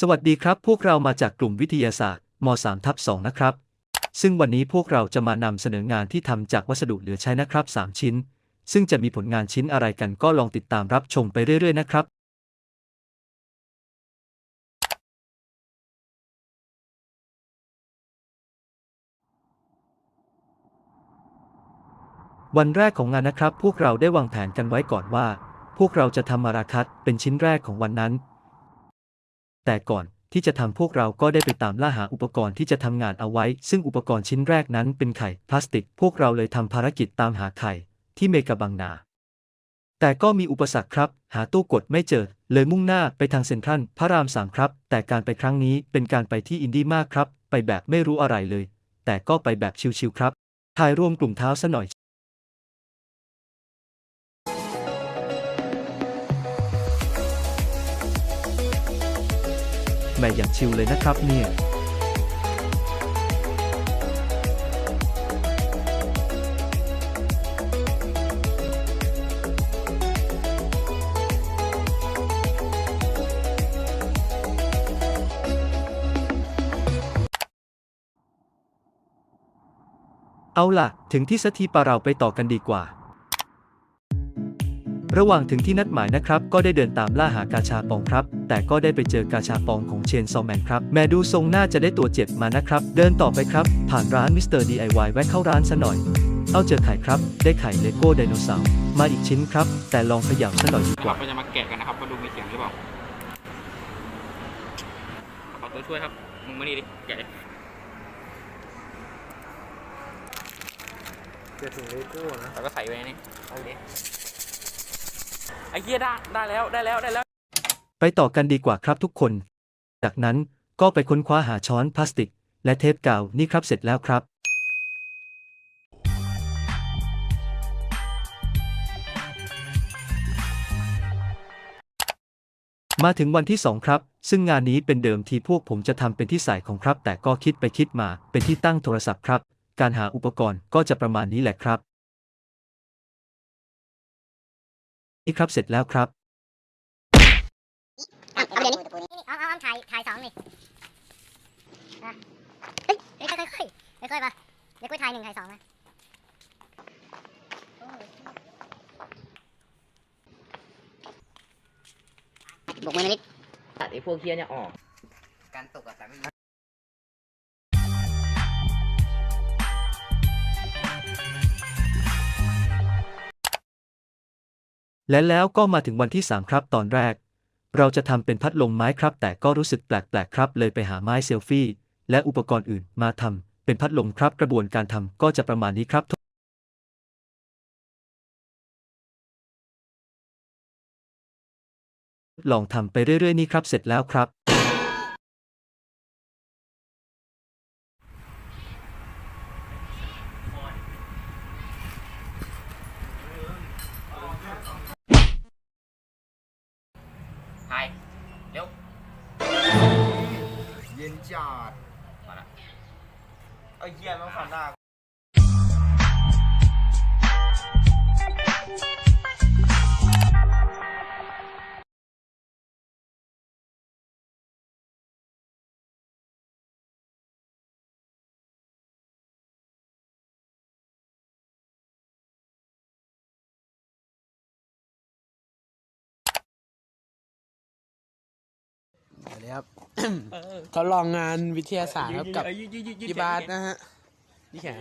สวัสดีครับ พวกเรามาจากกลุ่มวิทยาศาสตร์ม3ทับ2นะครับ ซึ่งวันนี้พวกเราจะมานำเสนองานที่ทำจากวัสดุเหลือใช้นะครับ 3 ชิ้น ซึ่งจะมีผลงานชิ้นอะไรกันก็ลองติดตามรับชมไปเรื่อยๆนะครับ วันแรกของงานนะครับ พวกเราได้วางแผนกันไว้ก่อนว่า พวกเราจะทำมาราคัดเป็นชิ้นแรกของวันนั้น แต่ก่อนที่จะทำพวกเราก็ได้ไปตามล่าหาอุปกรณ์ที่จะทำงานเอาไว้ ซึ่งอุปกรณ์ชิ้นแรกนั้นเป็นไข่พลาสติก พวกเราเลยทำภารกิจตามหาไข่ที่เมกะบางนา แต่ก็มีอุปสรรคครับ หาตู้กดไม่เจอ เลยมุ่งหน้าไปทางเซ็นทรัลพระรามสามครับ แต่การไปครั้งนี้เป็นการไปที่อินดี้มากครับ ไปแบบไม่รู้อะไรเลย แต่ก็ไปแบบชิลๆครับถ่ายรวมกลุ่มเท้าซะหน่อย แม่อย่างชิลเลยนะครับเนี่ยเอาล่ะ ถึงที่สักทีปะเราไปต่อกันดีกว่า ระหว่างถึงที่นัดหมายนะครับ ก็ได้เดินตามล่าหากาชาปองครับ แต่ก็ได้ไปเจอกาชาปองของเชนซอแมนครับ แม่ดูทรงน่าจะได้ตัวเจ็บมานะครับ เดินต่อไปครับ ผ่านร้านมิสเตอร์ DIY แวะเข้าร้านซะหน่อย เอาเจอไข่ครับ ได้ไข่เลโก้ไดโนเสาร์มาอีกชิ้นครับ แต่ลองเขย่าซะหน่อยดีนะกครัว่าบเราจะมาแกะกันนะครับว่าดูมีเสียงหรือเปล่าขอตัวช่วยครับมึงมานี่ดิแกะดิเจะถึงเลโก้นะแล้วก็ใส่ไว้นี่เอาดิ ไอ้เหี้ยได้ได้แล้วได้แล้วได้แล้ว ไปต่อกันดีกว่าครับทุกคน จากนั้นก็ไปค้นคว้าหาช้อนพลาสติก และเทปกาวนี่ครับเสร็จแล้วครับ มาถึงวันที่ 2 ครับ ซึ่งงานนี้เป็นเดิมทีพวกผมจะทำเป็นที่ใส่ของครับ แต่ก็คิดไปคิดมาเป็นที่ตั้งโทรศัพท์ครับ การหาอุปกรณ์ก็จะประมาณนี้แหละครับ นี่ครับเสร็จแล้วครับเอาเดี๋ยวนี้เอาเอาเอาถ่ายถ่ายสองนี่นะเฮ้ยเฮ้ยค่อยค่อยค่อยค่อยๆมาเดี๋ยวกูถ่ายหนึ่งถ่ายสองนะบุกมือนิดตัดไอ้พวกเคียเนี่ยออก การตกอะแต่ไม่ และแล้วก็มาถึงวันที่3ครับตอนแรก เราจะทำเป็นพัดลมไม้ครับ แต่ก็รู้สึกแปลกๆครับ เลยไปหาไม้เซลฟี่ และอุปกรณ์อื่นมาทำเป็นพัดลมครับ กระบวนการทำก็จะประมาณนี้ครับลองทำไปเรื่อยๆนี่ครับเสร็จแล้วครับ ถ่ายเร็วเย็นจัดมาละไอ้เหี้ยมันฟันหน้า ครับทดลองงานวิทยาศาสตร์ครับกับพี่บาสนะฮะนี่แขน